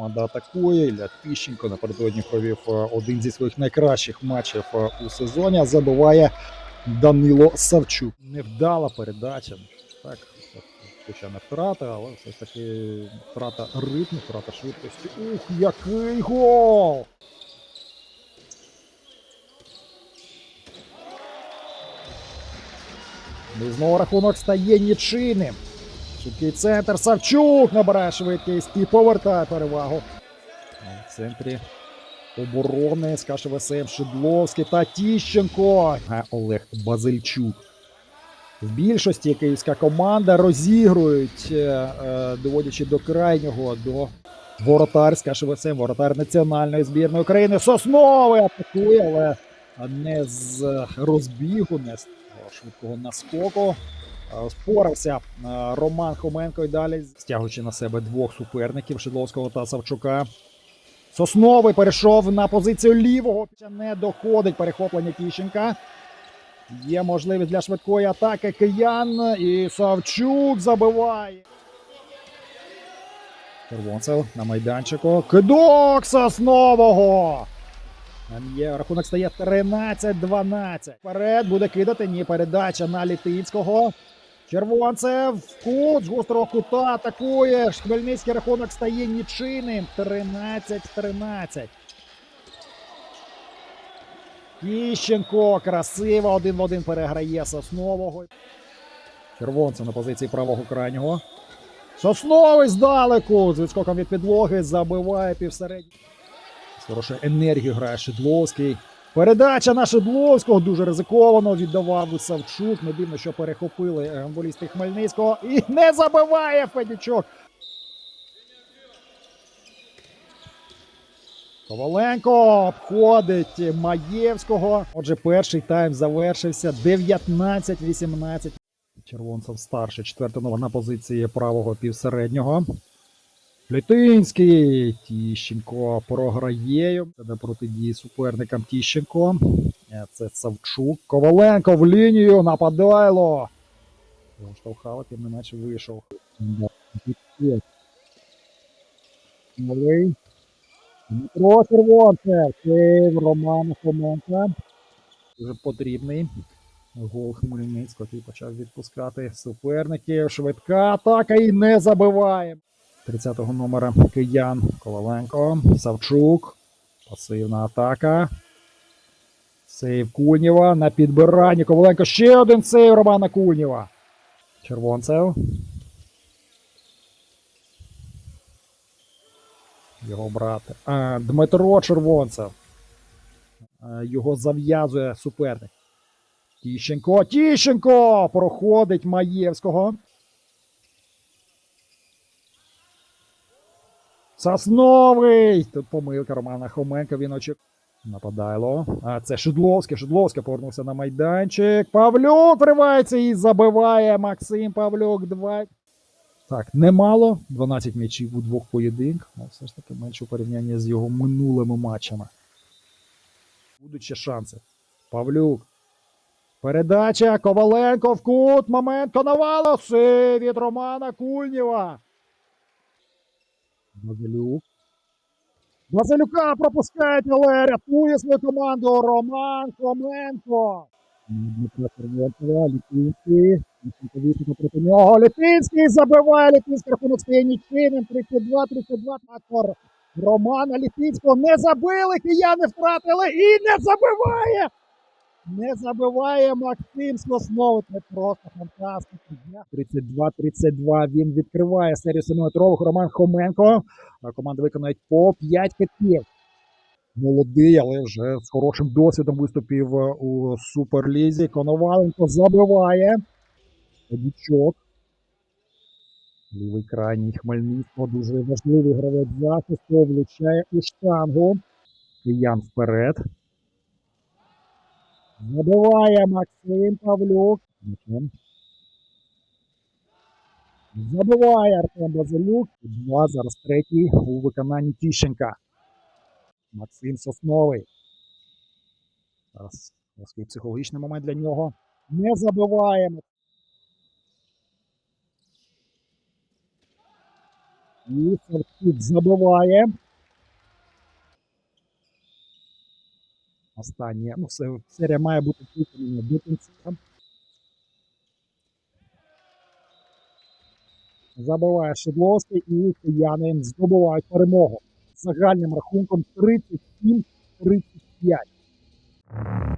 команда атакує. Ілля Тищенко напередодні провів е, один зі своїх найкращих матчів е, у сезоні. Забиває Данило Савчук. Невдала передача. Так, хоча не втрата, але все ж таки втрата ритму, втрата швидкості. Ух, який гол! Ну і знову рахунок стає нічийним. Швидкий центр. Савчук набирає швидкість і повертає перевагу. В центрі оборони з КШВСМ Шидловський та Тіщенко. А Олег Базильчук. В більшості київська команда розігрують, е, е, доводячи до крайнього до воротар з КШВСМ, воротар національної збірної України. Сосновий атакує, але не з розбігу, не з швидкого наскоку. Е, Спорався е, Роман Хоменко і далі, стягуючи на себе двох суперників Шидловського та Савчука. Сосновий перейшов на позицію лівого. Не доходить перехоплення Тіщенка. Є можливість для швидкої атаки киян. І Савчук забиває. Червонцев на майданчику. Кидок Соснового. Є рахунок стає 13-12. Вперед буде кидати. Ні, передача на Літинського. Червонцев в кут з гострого кута атакує. Хмельницький рахунок стає нічийним. 13-13. Тіщенко красиво один в один переграє Соснового. Червонцев на позиції правого крайнього. Сосновий здалеку. З відскоком від підлоги забиває півсередньо. З хорошою енергією грає Шидловський. Передача на Шидловського дуже ризиковано віддавав Савчук. Не дивно, що перехопили гандболісти Хмельницького. І не забиває Федічок. Коваленко обходить Маєвського. Отже, перший тайм завершився 19-18. Червонцев старший, четвертий номер на позиції правого півсереднього. Літинський. Тіщенко програє. Це протидії суперникам Тіщенко. Е, Це Савчук. Коваленко в лінію. Нападайло. Його штовхали, тим не менше вийшов. Дмитро Червонцев. Сейв Романа Хоменка. Дуже потрібний. Гол Хмельницького, який почав відпускати суперників. Швидка атака і не забиває. 30-го номера Киян Коваленко, Савчук. Пасивна атака. Сейв Кунєва на підбиранні. Коваленко ще один сейв Романа Кунєва. Червонцев. Його брат. А, Дмитро Червонцев. А, Його зав'язує суперник. Тіщенко. Тіщенко! Проходить Маєвського. Сосновий! Тут помилка Романа Хоменка. Він очік. Нападайло. А це Шидловський. Шидловський повернувся на майданчик. Павлюк вривається і забиває Максим Павлюк. Два. Так, немало. 12 м'ячів у двох поєдинках. Ну, все ж таки менше у порівнянні з його минулими матчами. Будуть ще шанси. Павлюк. Передача Коваленко в кут. Момент Коновало. Си від Романа Кульнєва. Базилюк. Базилюка пропускають, але рятує свою команду Роман Хоменко. Дмитро Червонцева, Літинський. Проти нього. Літинський забиває. Літинський рахунок стає нічийним. 32-32. Такор Романа Літинського не забили. Кияни втратили і не забиває. Не забиває Максим Сосновий. Це просто фантастика. 32-32. Він відкриває серію 7-метрових. Роман Хоменко. Команда виконує по 5 китів. Молодий, але вже з хорошим досвідом виступив е, у Суперлізі. Коноваленко забиває. Дічок. Лівий крайній Хмельницького. Дуже важливий гравець захисту. Влучає у штангу. Киян вперед. Забиває Максим Павлюк. Забиває Артем Базилюк. Два зараз третій у виконанні Тіщенка. Максим Сосновий. Зараз важкий психологічний момент для нього. Не забиває. І Савчук забиває. останнє. Ну, все, серія має бути виконана до кінця. Забиває шедлоски і кияни. здобувають перемогу. Загальним рахунком 37-35.